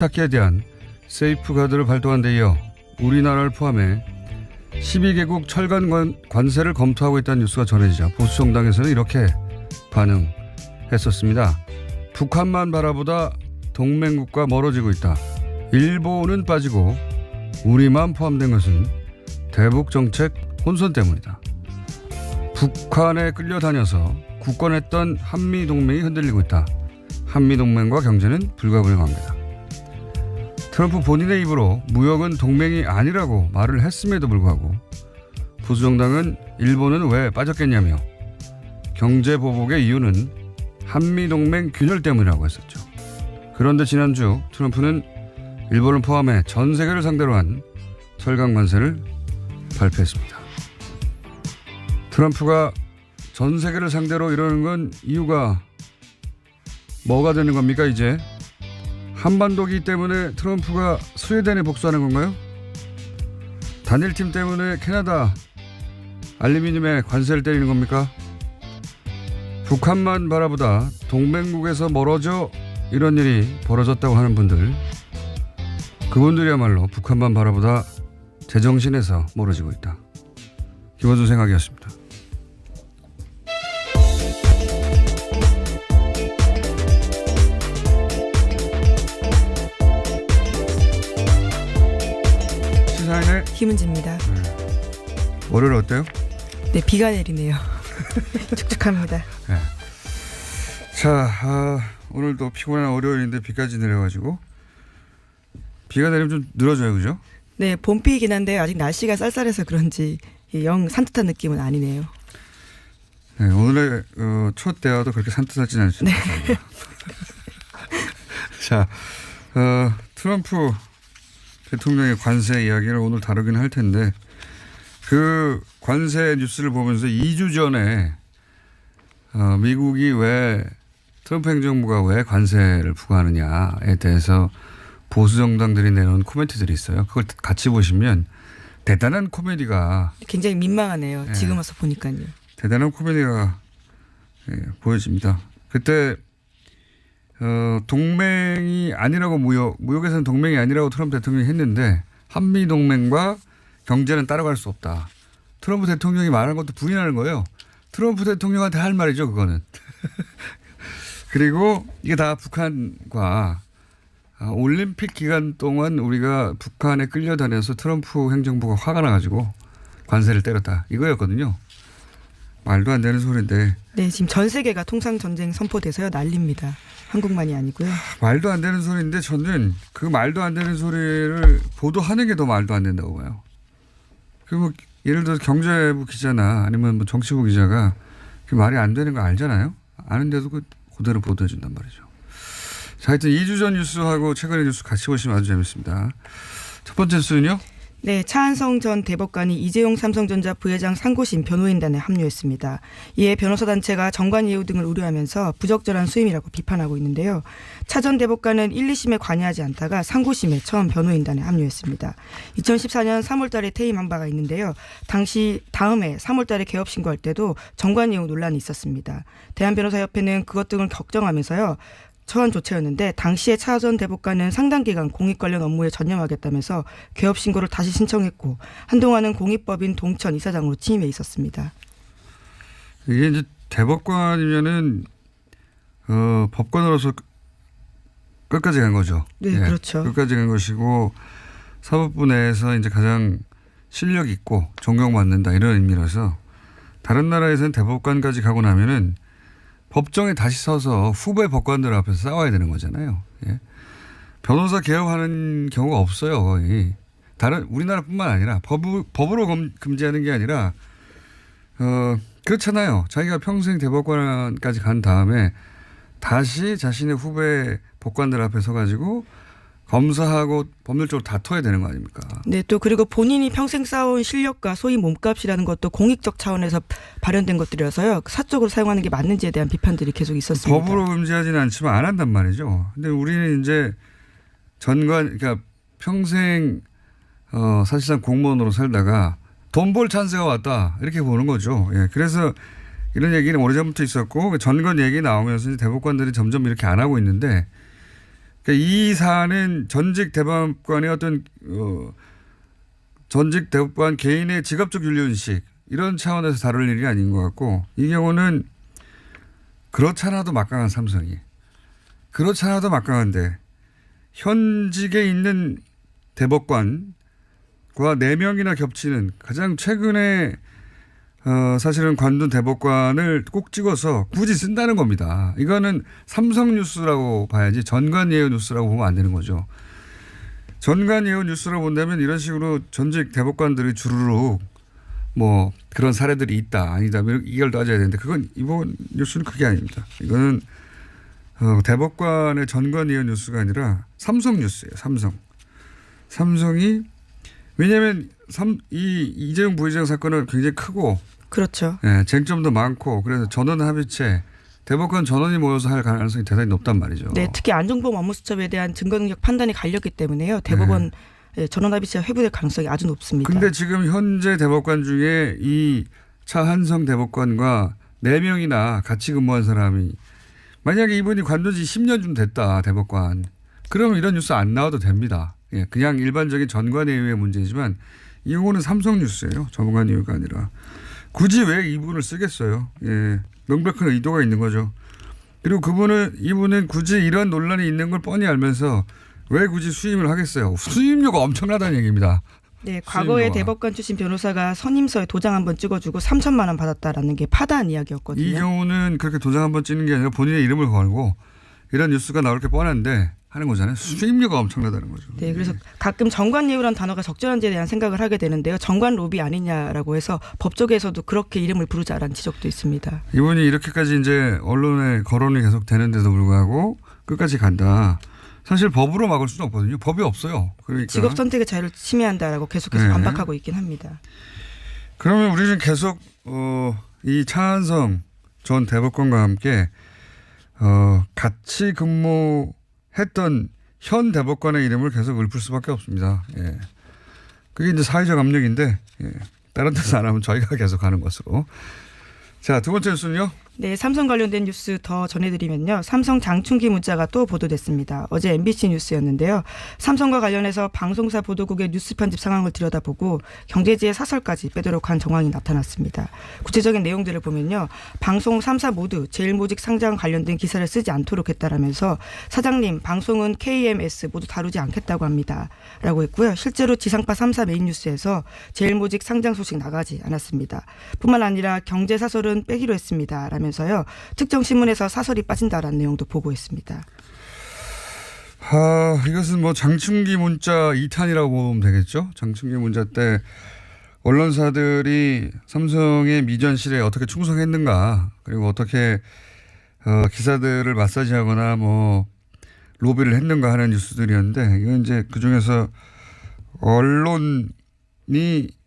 찾기에 대한 세이프가드를 발동한 데 이어 우리나라를 포함해 12개국 철강 관- 관세를 검토하고 있다는 뉴스가 전해지자 보수 정당에서는 이렇게 반응했었습니다. 북한만 바라보다 동맹국과 멀어지고 있다. 일본은 빠지고 우리만 포함된 것은 대북 정책 혼선 때문이다. 북한에 끌려다녀서 굳건했던 한미 동맹이 흔들리고 있다. 한미 동맹과 경제는 불가분명합니다. 트럼프 본인의 입으로 무역은 동맹이 아니라고 말을 했음에도 불구하고 보수정당은 일본은 왜 빠졌겠냐며 경제 보복의 이유는 한미동맹 균열 때문이라고 했었죠. 그런데 지난주 트럼프는 일본을 포함해 전 세계를 상대로 한 철강 관세를 발표했습니다. 트럼프가 전 세계를 상대로 이러는 건 이유가 뭐가 되는 겁니까 이제? 한반도기 때문에 트럼프가 스웨덴에 복수하는 건가요? 단일팀 때문에 캐나다 알루미늄에 관세를 때리는 겁니까? 북한만 바라보다 동맹국에서 멀어져 이런 일이 벌어졌다고 하는 분들 그분들이야말로 북한만 바라보다 제정신에서 멀어지고 있다. 김원준 생각이었습니다. 김은지입니다. 월요일 어때요? 네, 비가 내리네요. 축축합니다. 자, 아, 오늘도 피곤한 월요일인데 비까지 내려가지고 비가 내리면 좀 늘어져요, 그죠? 네, 봄비이긴 한데 아직 날씨가 쌀쌀해서 그런지 영 산뜻한 느낌은 아니네요. 네, 오늘의 어, 첫 대화도 그렇게 산뜻하진 않습니다. 자, 어, 트럼프 대통령의 관세 이야기를 오늘 다루긴 할 텐데 그 관세 뉴스를 보면서 2주 전에 어, 미국이 왜 트럼프 행정부가 왜 관세를 부과하느냐에 대해서 보수 정당들이 내놓은 코멘트들이 있어요. 그걸 같이 보시면 대단한 코미디가 굉장히 민망하네요. 네. 지금 와서 보니까요. 대단한 코미디가 예, 보여집니다. 그때 어, 동맹이 아니라고 무역 무역에서는 동맹이 아니라고 트럼프 대통령이 했는데 한미 동맹과 경제는 따라갈 수 없다. 트럼프 대통령이 말한 것도 부인하는 거예요. 트럼프 대통령한테 할 말이죠, 그거는. 그리고 이게 다 북한과 아, 올림픽 기간 동안 우리가 북한에 끌려다녀서 트럼프 행정부가 화가 나가지고 관세를 때렸다. 이거였거든요. 말도 안 되는 소리인데 네, 지금 전 세계가 통상 전쟁 선포돼서요 난립니다. 한국만이 아니고요. 말도 안 되는 소리인데 저는 그 말도 안 되는 소리를 보도하는 게 더 말도 안 된다고 봐요. 그뭐 예를 들어 서 경제부 기자나 아니면 뭐 정치부 기자가 그 말이 안 되는 거 알잖아요. 아는데도 그 그대로 보도해 준단 말이죠. 자, 하여튼 2주 전 뉴스하고 최근의 뉴스 같이 보시면 아주 재밌습니다. 첫 번째 뉴스는요. 네, 차한성 전 대법관이 이재용 삼성전자 부회장 상고심 변호인단에 합류했습니다. 이에 변호사 단체가 정관 예우 등을 우려하면서 부적절한 수임이라고 비판하고 있는데요. 차 전 대법관은 1, 2심에 관여하지 않다가 상고심에 처음 변호인단에 합류했습니다. 2014년 3월달에 퇴임한 바가 있는데요. 당시 다음해 3월달에 개업 신고할 때도 정관 예우 논란이 있었습니다. 대한변호사협회는 그것 등을 걱정하면서요. 처한 조치였는데 당시에 차 전 대법관은 상당 기간 공익 관련 업무에 전념하겠다면서 개업 신고를 다시 신청했고 한동안은 공익법인 동천 이사장으로 취임해 있었습니다. 이게 이제 대법관이면은 어, 법관으로서 끝까지 간 거죠. 예, 네, 그렇죠. 끝까지 간 것이고 사법부 내에서 이제 가장 실력 있고 존경받는다 이런 의미라서 다른 나라에서는 대법관까지 가고 나면은 법정에 다시 서서 후배 법관들 앞에서 싸워야 되는 거잖아요. 예. 변호사 개업하는 경우가 없어요 거의. 다른 우리나라뿐만 아니라 법, 법으로 검, 금지하는 게 아니라 어, 그렇잖아요. 자기가 평생 대법관까지 간 다음에 다시 자신의 후배 법관들 앞에 서가지고 검사하고 법률적으로 다퉈야 되는 거 아닙니까? 네, 또 그리고 본인이 평생 쌓아온 실력과 소위 몸값이라는 것도 공익적 차원에서 발현된 것들이라서요. 사적으로 사용하는 게 맞는지에 대한 비판들이 계속 있었습니다. 법으로 금지하지는 않지만 안 한단 말이죠. 근데 우리는 이제 전관, 그러니까 평생 어, 사실상 공무원으로 살다가 돈 벌 찬스가 왔다 이렇게 보는 거죠. 예, 그래서 이런 얘기는 오래전부터 있었고 전관 얘기 나오면서 대법관들이 점점 이렇게 안 하고 있는데 이 사안은 전직 대법관의 어떤 어, 전직 대법관 개인의 직업적 윤리의식 이런 차원에서 다룰 일이 아닌 것 같고 이 경우는 그렇잖아도 막강한 삼성이 그렇잖아도 막강한데 현직에 있는 대법관과 네 명이나 겹치는 가장 최근에 어, 사실은 관둔 대법관을 꼭 찍어서 굳이 쓴다는 겁니다. 이거는 삼성 뉴스라고 봐야지 전관 예우 뉴스라고 보면 안 되는 거죠. 전관 예우 뉴스라고 본다면 이런 식으로 전직 대법관들이 주르륵 뭐 그런 사례들이 있다 아니다 뭐 이걸 따져야 되는데 그건 이번 뉴스는 그게 아닙니다. 이거는 어, 대법관의 전관 예우 뉴스가 아니라 삼성 뉴스예요. 삼성. 삼성이 왜냐하면 삼, 이 이재용 부회장 사건은 굉장히 크고 그렇죠. 예, 쟁점도 많고 그래서 전원 합의체 대법관 전원이 모여서 할 가능성이 대단히 높단 말이죠. 네, 특히 안종범 업무수첩에 대한 증거 능력 판단이 갈렸기 때문에요. 대법원 예, 전원 합의체가 회부될 가능성이 아주 높습니다. 네. 근데 지금 현재 대법관 중에 이 차한성 대법관과 네 명이나 같이 근무한 사람이 만약에 이분이 관둔 지 10년 좀 됐다 대법관 그러면 이런 뉴스 안 나와도 됩니다. 예, 그냥 일반적인 전관예우의 문제지만 이 경우는 삼성 뉴스예요. 전관예우가 아니라 굳이 왜 이분을 쓰겠어요? 예, 명백한 의도가 있는 거죠. 그리고 그분은 이분은 굳이 이런 논란이 있는 걸 뻔히 알면서 왜 굳이 수임을 하겠어요? 수임료가 엄청나다는 얘기입니다. 네, 과거에 수임료가. 대법관 출신 변호사가 선임서에 도장 한 번 찍어주고 3천만 원 받았다라는 게 파다한 이야기였거든요. 이 경우는 그렇게 도장 한 번 찍는 게 아니라 본인의 이름을 걸고 이런 뉴스가 나올 게 뻔한데 하는 거잖아요. 수임료가 엄청나다는 거죠. 네, 그래서 가끔 정관 예우란 단어가 적절한지에 대한 생각을 하게 되는데요. 정관 로비 아니냐라고 해서 법조계에서도 그렇게 이름을 부르자라는 지적도 있습니다. 이분이 이렇게까지 이제 언론에 거론이 계속 되는데도 불구하고 끝까지 간다. 사실 법으로 막을 수는 없거든요. 법이 없어요. 그러니까 직업 선택의 자유를 침해한다라고 계속해서 네. 반박하고 있긴 합니다. 그러면 우리는 계속 어, 이 차한성 전 대법관과 함께 어, 같이 근무했던 현 대법관의 이름을 계속 읊을 수밖에 없습니다. 예. 그게 이제 사회적 압력인데 예. 다른 데서 안 하면 저희가 계속 하는 것으로. 자, 두 번째 뉴스는요. 네, 삼성 관련된 뉴스 더 전해드리면요. 삼성 장충기 문자가 또 보도됐습니다. 어제 MBC 뉴스였는데요. 삼성과 관련해서 방송사 보도국의 뉴스 편집 상황을 들여다보고 경제지의 사설까지 빼도록 한 정황이 나타났습니다. 구체적인 내용들을 보면요. 방송 3사 모두 제일모직 상장 관련된 기사를 쓰지 않도록 했다라면서 사장님 방송은 KMS 모두 다루지 않겠다고 합니다. 라고 했고요. 실제로 지상파 3사 메인 뉴스에서 제일모직 상장 소식 나가지 않았습니다. 뿐만 아니라 경제 사설은 빼기로 했습니다. 라면 서요. 특정 신문에서 사설이 빠진다라는 내용도 보고했습니다. 아, 이것은 뭐 장충기 문자 2탄이라고 보면 되겠죠. 장충기 문자 때 언론사들이 삼성의 미전실에 어떻게 충성했는가 그리고 어떻게 어, 기사들을 마사지하거나 뭐 로비를 했는가 하는 뉴스들이었는데 이건 이제 그 중에서 언론이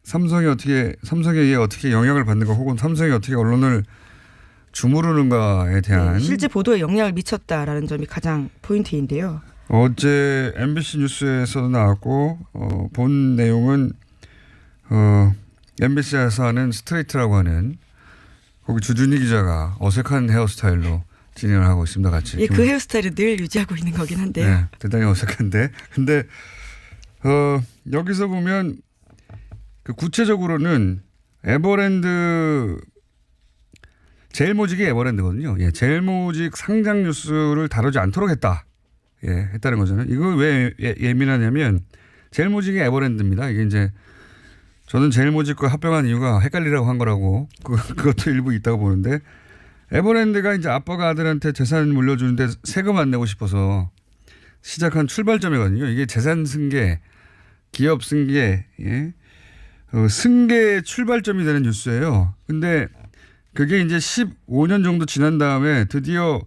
삼성이 어떻게 삼성에 의해 어떻게 영향을 받는가 혹은 삼성이 어떻게 언론을 주무르는가에 대한 네, 실제 보도에 영향을 미쳤다라는 점이 가장 포인트인데요. 어제 MBC 뉴스에서도 나왔고 어, 본 내용은 어, MBC에서 하는 스트레이트라고 하는 거기 주준희 기자가 어색한 헤어스타일로 진행을 하고 있습니다. 같이. 예, 그 헤어스타일을 늘 유지하고 있는 거긴 한데요. 네, 대단히 어색한데. 근데 어, 여기서 보면 그 구체적으로는 에버랜드 제일모직이 에버랜드거든요. 예, 제일모직 상장 뉴스를 다루지 않도록 했다. 예, 했다는 거잖아요. 이거 왜 예, 예민하냐면 제일모직이 에버랜드입니다. 이게 이제 저는 제일모직과 합병한 이유가 헷갈리라고 한 거라고 그, 그것도 일부 있다고 보는데 에버랜드가 이제 아빠가 아들한테 재산 물려주는데 세금 안 내고 싶어서 시작한 출발점이거든요. 이게 재산 승계, 기업 승계, 예. 어, 승계 출발점이 되는 뉴스예요. 근데 그게 이제 15년 정도 지난 다음에 드디어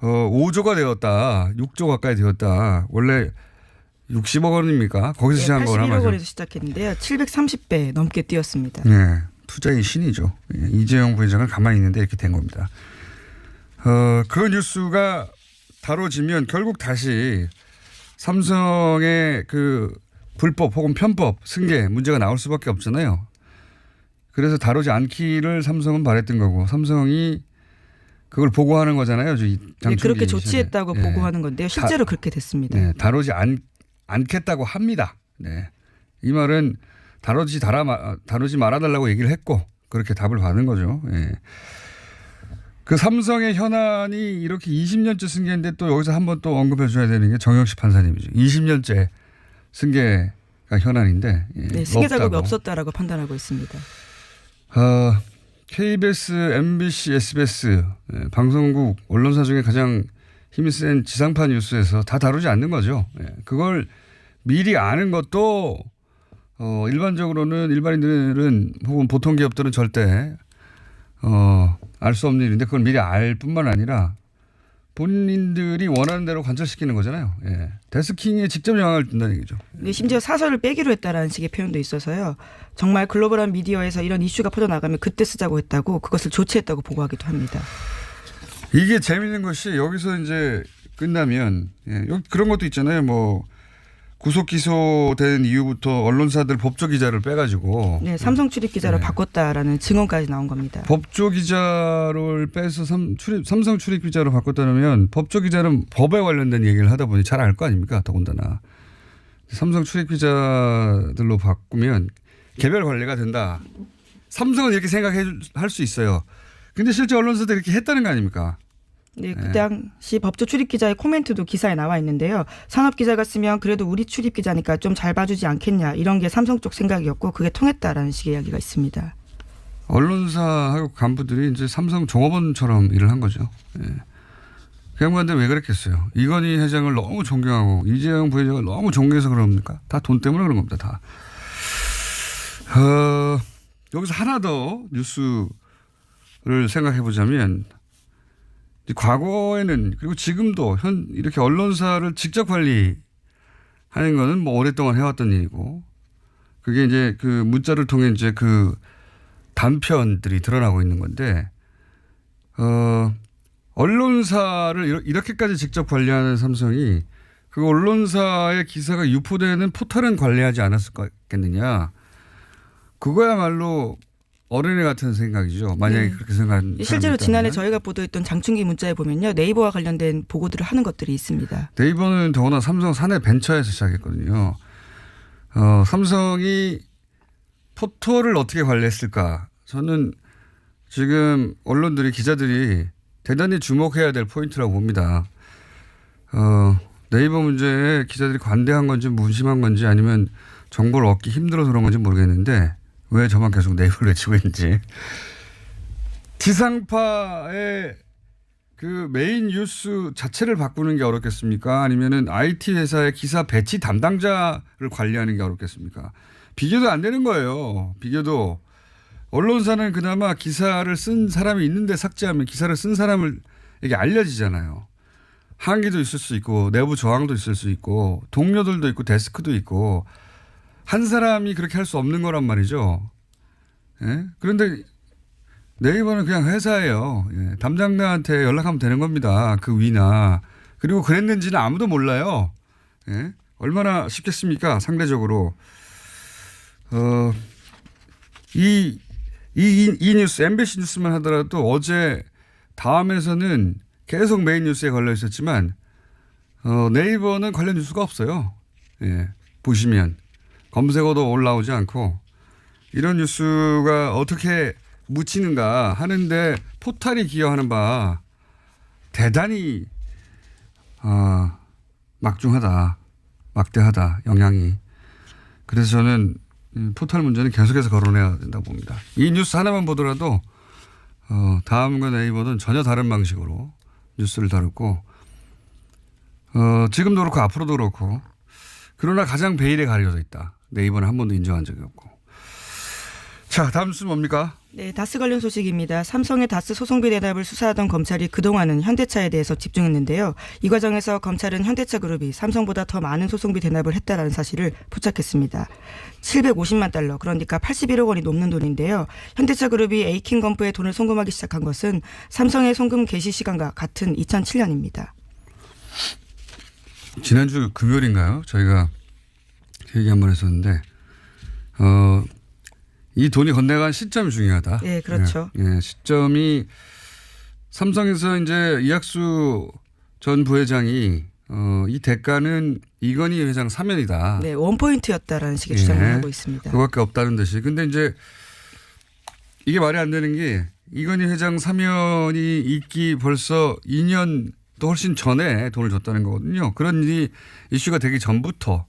어, 5조가 되었다. 6조 가까이 되었다. 원래 60억 원입니까? 거기서 시작한 거나 81억 맞아. 원에서 시작했는데요. 730배 넘게 뛰었습니다. 네. 투자의 신이죠. 예, 이재용 부회장은 가만히 있는데 이렇게 된 겁니다. 어, 그 뉴스가 다뤄지면 결국 다시 삼성의 그 불법 혹은 편법 승계 문제가 나올 수밖에 없잖아요. 그래서 다루지 않기를 삼성은 바랬던 거고 삼성이 그걸 보고하는 거잖아요. 네, 그렇게. 조치했다고 예. 보고하는 건데요. 실제로 그렇게 됐습니다. 네, 다루지 않, 않겠다고 합니다. 네. 이 말은 다루지 달아, 마- 다루지 말아달라고 얘기를 했고 그렇게 답을 받은 거죠. 예. 그 삼성의 현안이 이렇게 20년째 승계인데 또 여기서 한번 또 언급해 줘야 되는 게 정영식 판사님이죠. 20년째 승계가 현안인데. 예, 네, 승계 작업이. 없었다라고 판단하고 있습니다. 어, KBS, MBC, SBS 예, 방송국 언론사 중에 가장 힘이 센 지상파 뉴스에서 다 다루지 않는 거죠. 예, 그걸 미리 아는 것도 어, 일반적으로는 일반인들은 혹은 보통 기업들은 절대 어, 알 수 없는 일인데 그걸 미리 알 뿐만 아니라 본인들이 원하는 대로 관철시키는 거잖아요. 예. 데스킹에 직접 영향을 준다는 얘기죠. 네, 심지어 사설을 빼기로 했다라는 식의 표현도 있어서요. 정말 글로벌한 미디어에서 이런 이슈가 퍼져나가면 그때 쓰자고 했다고 그것을 조치했다고 보고하기도 합니다. 이게 재밌는 것이 여기서 이제 끝나면 예, 그런 것도 있잖아요. 뭐 구속 기소된 이후부터 언론사들 법조 기자를 빼가지고 네, 삼성 출입 기자로 네. 바꿨다라는 증언까지 나온 겁니다. 법조 기자를 빼서 삼, 출입, 삼성 출입 기자로 바꿨다면 법조 기자는 법에 관련된 얘기를 하다 보니 잘 알 거 아닙니까? 더군다나 삼성 출입 기자들로 바꾸면 개별 관리가 된다. 삼성은 이렇게 생각할 수 있어요. 근데 실제 언론사들이 이렇게 했다는 거 아닙니까? 네, 그 당시 법조 출입 기자의 코멘트도 기사에 나와 있는데요. 산업 기자가 쓰면 그래도 우리 출입 기자니까 좀 잘 봐주지 않겠냐 이런 게 삼성 쪽 생각이었고 그게 통했다라는 식의 이야기가 있습니다. 언론사하고 간부들이 이제 삼성 종업원처럼 일을 한 거죠. 예. 그 양반들 왜 그랬겠어요? 이건희 회장을 너무 존경하고 이재용 부회장을 너무 존경해서 그럽니까? 다 돈 때문에 그런 겁니다. 다. 어, 여기서 하나 더 뉴스를 생각해 보자면 과거에는 그리고 지금도 현 이렇게 언론사를 직접 관리하는 거는 뭐 오랫동안 해왔던 일이고 그게 이제 그 문자를 통해 이제 그 단편들이 드러나고 있는 건데, 어, 언론사를 이렇게까지 직접 관리하는 삼성이 그 언론사의 기사가 유포되는 포털은 관리하지 않았을 거겠느냐. 그거야말로 어린애 같은 생각이죠. 만약에 네. 그렇게 생각하는 실제로 지난해. 저희가 보도했던 장충기 문자에 보면요 네이버와 관련된 보고들을 하는 것들이 있습니다. 네이버는 더구나 삼성 사내 벤처에서 시작했거든요. 어, 삼성이 포털을 어떻게 관리했을까? 저는 지금 언론들이 기자들이 대단히 주목해야 될 포인트라고 봅니다. 어, 네이버 문제에 기자들이 관대한 건지 무심한 건지 아니면 정보를 얻기 힘들어서 그런 건지 모르겠는데 왜 저만 계속 네이버를 외치고 있는지. 지상파의 그 메인 뉴스 자체를 바꾸는 게 어렵겠습니까? 아니면은 IT 회사의 기사 배치 담당자를 관리하는 게 어렵겠습니까? 비교도 안 되는 거예요. 비교도 언론사는 그나마 기사를 쓴 사람이 있는데 삭제하면 기사를 쓴 사람을 이게 알려지잖아요. 항의도 있을 수 있고 내부 저항도 있을 수 있고 동료들도 있고 데스크도 있고 한 사람이 그렇게 할 수 없는 거란 말이죠. 예? 그런데 네이버는 그냥 회사예요. 예, 담당자한테 연락하면 되는 겁니다. 그 위나. 그리고 그랬는지는 아무도 몰라요. 예? 얼마나 쉽겠습니까? 상대적으로. 어, 이, 이, 이, 이 뉴스, MBC 뉴스만 하더라도 어제 다음에서는 계속 메인 뉴스에 걸려 있었지만, 어, 네이버는 관련 뉴스가 없어요. 예, 보시면. 검색어도 올라오지 않고, 이런 뉴스가 어떻게 묻히는가 하는데 포탈이 기여하는 바 대단히 어, 막중하다, 막대하다 영향이. 그래서 저는 이 포털 문제는 계속해서 거론해야 된다고 봅니다. 이 뉴스 하나만 보더라도 어, 다음과 네이버는 전혀 다른 방식으로 뉴스를 다루고 어, 지금도 그렇고 앞으로도 그렇고 그러나 가장 베일에 가려져 있다. 네이버는 한 번도 인정한 적이 없고. 자, 다음 뉴스 뭡니까? 네, 다스 관련 소식입니다. 삼성의 다스 소송비 대납을 수사하던 검찰이 그동안은 현대차에 대해서 집중했는데요. 이 과정에서 검찰은 현대차 그룹이 삼성보다 더 많은 소송비 대납을 했다라는 사실을 포착했습니다. 750만 달러, 그러니까 81억 원이 넘는 돈인데요. 현대차 그룹이 에이킹 건프에 돈을 송금하기 시작한 것은 삼성의 송금 개시 시간과 같은 2007년입니다. 지난주 금요일인가요? 저희가 그 얘기 한 번 했었는데, 어, 이 돈이 건네간 시점이 중요하다. 네, 그렇죠. 예, 예, 시점이 삼성에서 이제 이학수 전 부회장이 어, 이 대가는 이건희 회장 사면이다. 네, 원포인트였다라는 식의 예. 주장을 하고 있습니다. 그밖에 없다는 듯이. 근데 이제 이게 말이 안 되는 게 이건희 회장 사면이 있기 벌써 2년 또 훨씬 전에 돈을 줬다는 거거든요. 그런 일이 이슈가 되기 전부터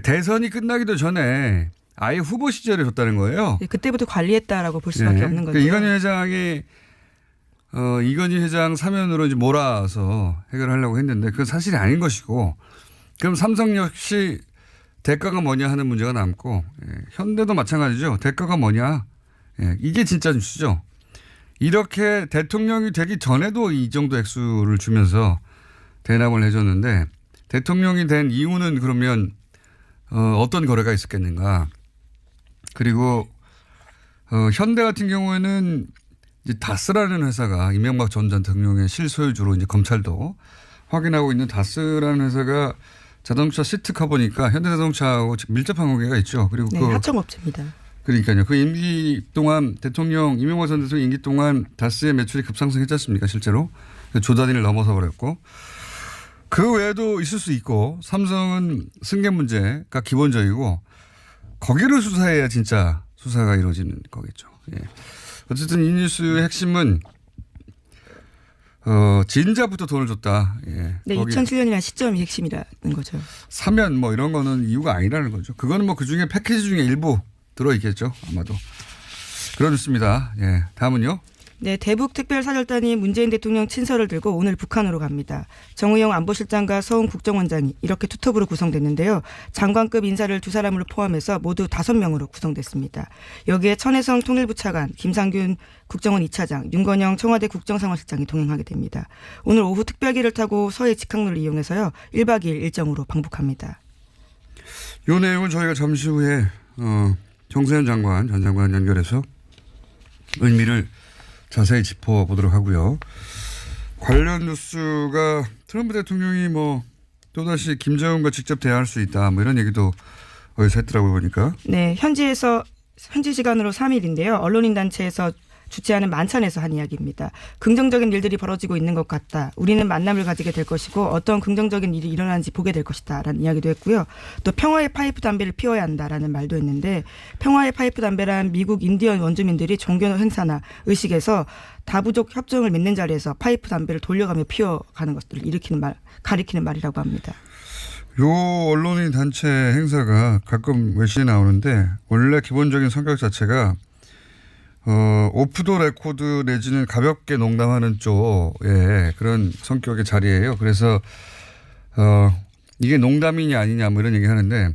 대선이 끝나기도 전에 아예 후보 시절에 줬다는 거예요. 네, 그때부터 관리했다라고 볼 수밖에 예. 없는 그러니까 거죠. 이건희 회장이 어, 이건희 회장 사면으로 이제 몰아서 해결하려고 했는데 그건 사실이 아닌 것이고 그럼 삼성 역시 대가가 뭐냐 하는 문제가 남고 예, 현대도 마찬가지죠. 대가가 뭐냐 예, 이게 진짜 뉴스죠. 이렇게 대통령이 되기 전에도 이 정도 액수를 주면서 대납을 해줬는데 대통령이 된 이유는 그러면 어, 어떤 거래가 있었겠는가. 그리고 어, 현대 같은 경우에는 이제 다스라는 회사가 이명박 전 대통령의 실소유주로 이제 검찰도 확인하고 있는 다스라는 회사가 자동차 시트카 보니까 현대자동차하고 밀접한 관계가 있죠. 그리고 네, 그 하청업체입니다. 그러니까요. 그 임기 동안 대통령 이명박 전 대통령 임기 동안 다스의 매출이 급상승했지 않습니까? 실제로 조 단위를 넘어서 버렸고 그 외에도 있을 수 있고 삼성은 승계 문제가 기본적이고 거기를 수사해야 진짜 수사가 이루어지는 거겠죠. 예. 어쨌든 이 뉴스의 핵심은 어 진짜부터 돈을 줬다. 예. 네, 거기 2007년이라는 시점이 핵심이라는 거죠. 사면 뭐 이런 거는 이유가 아니라는 거죠. 그거는 뭐 그 중에 패키지 중에 일부 들어 있겠죠. 아마도. 그런 뉴스입니다. 예. 다음은요. 네, 대북 특별사절단이 문재인 대통령 친서를 들고 오늘 북한으로 갑니다. 정의용 안보실장과 서훈 국정원장이 이렇게 투톱으로 구성됐는데요. 장관급 인사를 두 사람으로 포함해서 모두 다섯 명으로 구성됐습니다. 여기에 천혜성 통일부 차관, 김상균 국정원 2차장, 윤건영 청와대 국정상황실장이 동행하게 됩니다. 오늘 오후 특별기를 타고 서해 직항로를 이용해서요. 1박 2일 일정으로 방북합니다. 요 내용은 저희가 잠시 후에 어, 정세현 장관, 전 장관 연결해서 의미를 자세히 짚어보도록 하고요. 관련 뉴스가 트럼프 대통령이 뭐 또다시 김정은과 직접 대화할 수 있다 뭐 이런 얘기도 어디서 했더라고요 보니까. 네, 현지에서 현지 시간으로 3일인데요. 언론인 단체에서 주최하는 만찬에서 한 이야기입니다. 긍정적인 일들이 벌어지고 있는 것 같다. 우리는 만남을 가지게 될 것이고 어떤 긍정적인 일이 일어나는지 보게 될 것이다라는 이야기도 했고요. 또 평화의 파이프 담배를 피워야 한다라는 말도 했는데 평화의 파이프 담배란 미국 인디언 원주민들이 종교 행사나 의식에서 다부족 협정을 맺는 자리에서 파이프 담배를 돌려가며 피워가는 것들을 일으키는 말, 가리키는 말이라고 합니다. 요 언론인 단체 행사가 가끔 외신에 나오는데 원래 기본적인 성격 자체가 어, 오프도 레코드 내지는 가볍게 농담하는 쪽의 그런 성격의 자리예요. 그래서 어, 이게 농담이냐 아니냐 뭐 이런 얘기 하는데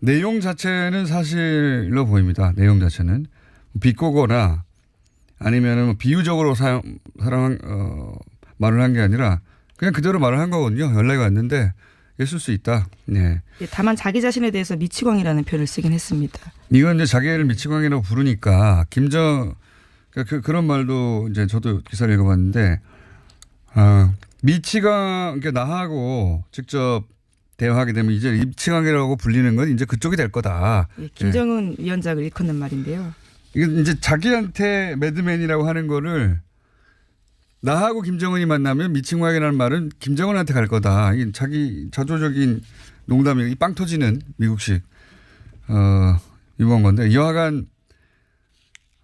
내용 자체는 사실로 보입니다. 내용 자체는 비꼬거나 아니면은 뭐 비유적으로 사용, 사랑, 어, 말을 한 게 아니라 그냥 그대로 말을 한 거거든요. 연락이 왔는데 있을 수 있다. 네. 예, 다만 자기 자신에 대해서 미치광이라는 표현을 쓰긴 했습니다. 이건 이제 자기를 미치광이라고 부르니까 김정 그러니까 그, 그런 말도 이제 저도 기사를 읽어봤는데 아 미치광 그러니까 나하고 직접 대화하게 되면 이제 미치광이라고 불리는 건 이제 그쪽이 될 거다. 예, 김정은 위원장을 일컫는 말인데요. 이게 이제 자기한테 매드맨이라고 하는 거를 나하고 김정은이 만나면 미친광이라는 말은 김정은한테 갈 거다. 이게 자기 자조적인 농담이 빵 터지는 미국식 어 이번 건데 여하간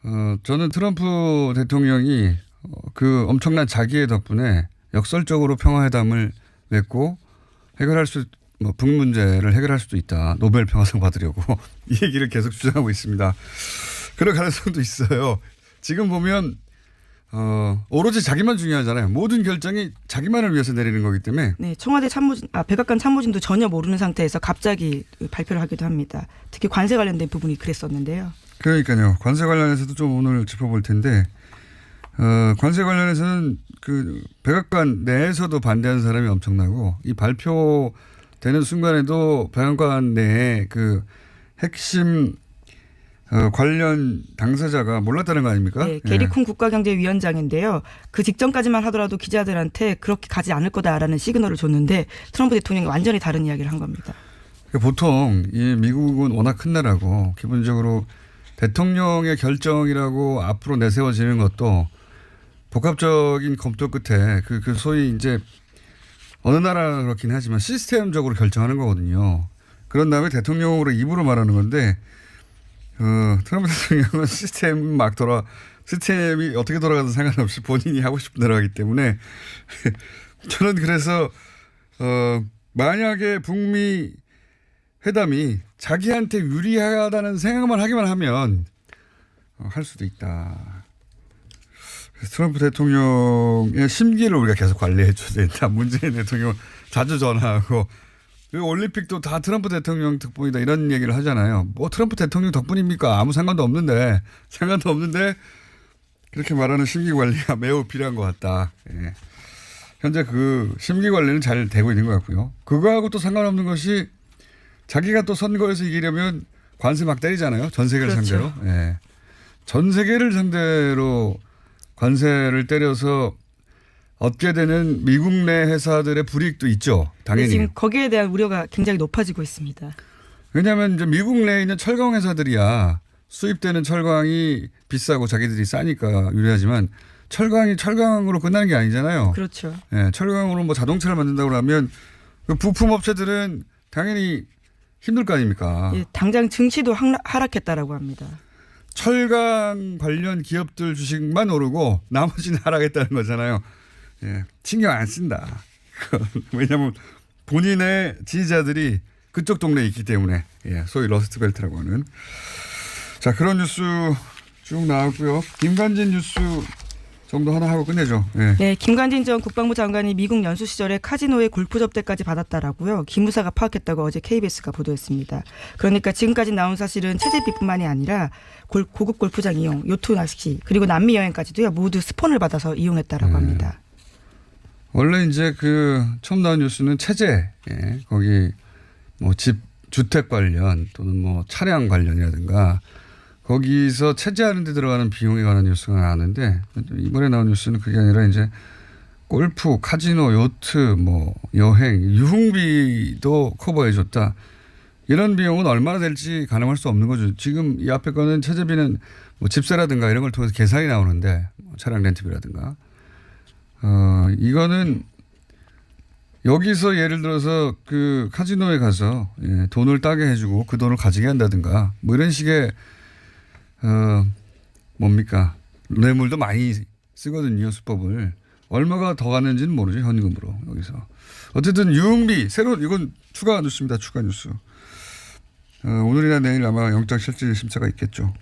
어 저는 트럼프 대통령이 어, 그 엄청난 자기의 덕분에 역설적으로 평화회담을 맺고 해결할 수, 뭐, 북 문제를 해결할 수도 있다. 노벨 평화상 받으려고 이 얘기를 계속 주장하고 있습니다. 그럴 가능성도 있어요. 지금 보면 어, 오로지 자기만 중요하잖아요. 모든 결정이 자기만을 위해서 내리는 거기 때문에 네, 청와대 참모진, 아, 백악관 참모진도 전혀 모르는 상태에서 갑자기 발표를 하기도 합니다. 특히 관세 관련된 부분이 그랬었는데요. 그러니까요. 관세 관련해서도 좀 오늘 짚어볼 텐데 어, 관세 관련해서는 그 백악관 내에서도 반대하는 사람이 엄청나고 이 발표되는 순간에도 백악관 내에 그 핵심 어, 관련 당사자가 몰랐다는 거 아닙니까? 네, 예. 게리콘 국가경제위원장인데요. 그 직전까지만 하더라도 기자들한테 그렇게 가지 않을 거다라는 시그널을 줬는데 트럼프 대통령이 완전히 다른 이야기를 한 겁니다. 그러니까 보통 이 미국은 워낙 큰 나라고 기본적으로 대통령의 결정이라고 앞으로 내세워지는 것도 복합적인 검토 끝에 그, 그 소위 이제 어느 나라 그렇긴 하지만 시스템적으로 결정하는 거거든요. 그런 다음에 대통령으로 입으로 말하는 건데 어, 트럼프 대통령은 시스템 막 돌아 시스템이 어떻게 돌아가든 상관없이 본인이 하고 싶은 대로 하기 때문에 저는 그래서 어, 만약에 북미 회담이 자기한테 유리하다는 생각만 하기만 하면 어, 할 수도 있다. 트럼프 대통령의 심기를 우리가 계속 관리해 줘야 된다. 문재인 대통령 자주 전화하고 올림픽도 다 트럼프 대통령 덕분이다 이런 얘기를 하잖아요. 뭐 트럼프 대통령 덕분입니까? 아무 상관도 없는데 상관도 없는데 그렇게 말하는 심기 관리가 매우 필요한 것 같다. 예. 현재 그 심기 관리는 잘 되고 있는 것 같고요. 그거하고 또 상관없는 것이 자기가 또 선거에서 이기려면 관세 막 때리잖아요. 전 세계를 그렇죠. 상대로. 예. 전 세계를 상대로 관세를 때려서 얻게 되는 미국 내 회사들의 불이익도 있죠. 당연히. 지금 거기에 대한 우려가 굉장히 높아지고 있습니다. 왜냐하면 이제 미국 내에 있는 철강 회사들이야 수입되는 철강이 비싸고 자기들이 싸니까 유리하지만 철강이 철강으로 끝나는 게 아니잖아요. 그렇죠. 예, 철강으로 뭐 자동차를 만든다고 하면 그 부품 업체들은 당연히 힘들 거 아닙니까? 예, 당장 증시도 하락- 하락했다라고 합니다. 철강 관련 기업들 주식만 오르고 나머지는 하락했다는 거잖아요. 예, 신경 안 쓴다. 왜냐하면 본인의 지지자들이 그쪽 동네에 있기 때문에 예, 소위 러스트벨트라고 하는 자 그런 뉴스 쭉 나왔고요. 김관진 뉴스 정도 하나 하고 끝내죠. 예. 네, 김관진 전 국방부 장관이 미국 연수 시절에 카지노에 골프 접대까지 받았다라고요. 기무사가 파악했다고 어제 KBS가 보도했습니다. 그러니까 지금까지 나온 사실은 체제비뿐만이 아니라 골- 고급 골프장 이용, 요트 낚시, 그리고 남미 여행까지도요. 모두 스폰을 받아서 이용했다라고 음. 합니다. 원래 이제 그 처음 나온 뉴스는 체제, 예, 거기 뭐 집 주택 관련 또는 뭐 차량 관련이라든가 거기서 체제하는 데 들어가는 비용에 관한 뉴스가 나왔는데 이번에 나온 뉴스는 그게 아니라 이제 골프, 카지노, 요트, 뭐 여행, 유흥비도 커버해 줬다. 이런 비용은 얼마나 될지 가늠할 수 없는 거죠. 지금 이 앞에 거는 체제비는 뭐 집세라든가 이런 걸 통해서 계산이 나오는데 뭐 차량 렌트비라든가 어, 이거는 여기서 예를 들어서 그 카지노에 가서 예, 돈을 따게 해주고 그 돈을 가지게 한다든가 뭐 이런 식의 어, 뭡니까? 뇌물도 많이 쓰거든요 수법을. 얼마가 더 가는지는 모르죠 현금으로 여기서. 어쨌든 유흥비 새로 이건 추가 뉴스입니다 추가 뉴스. 어, 오늘이나 내일 아마 영장 실질 심사가 있겠죠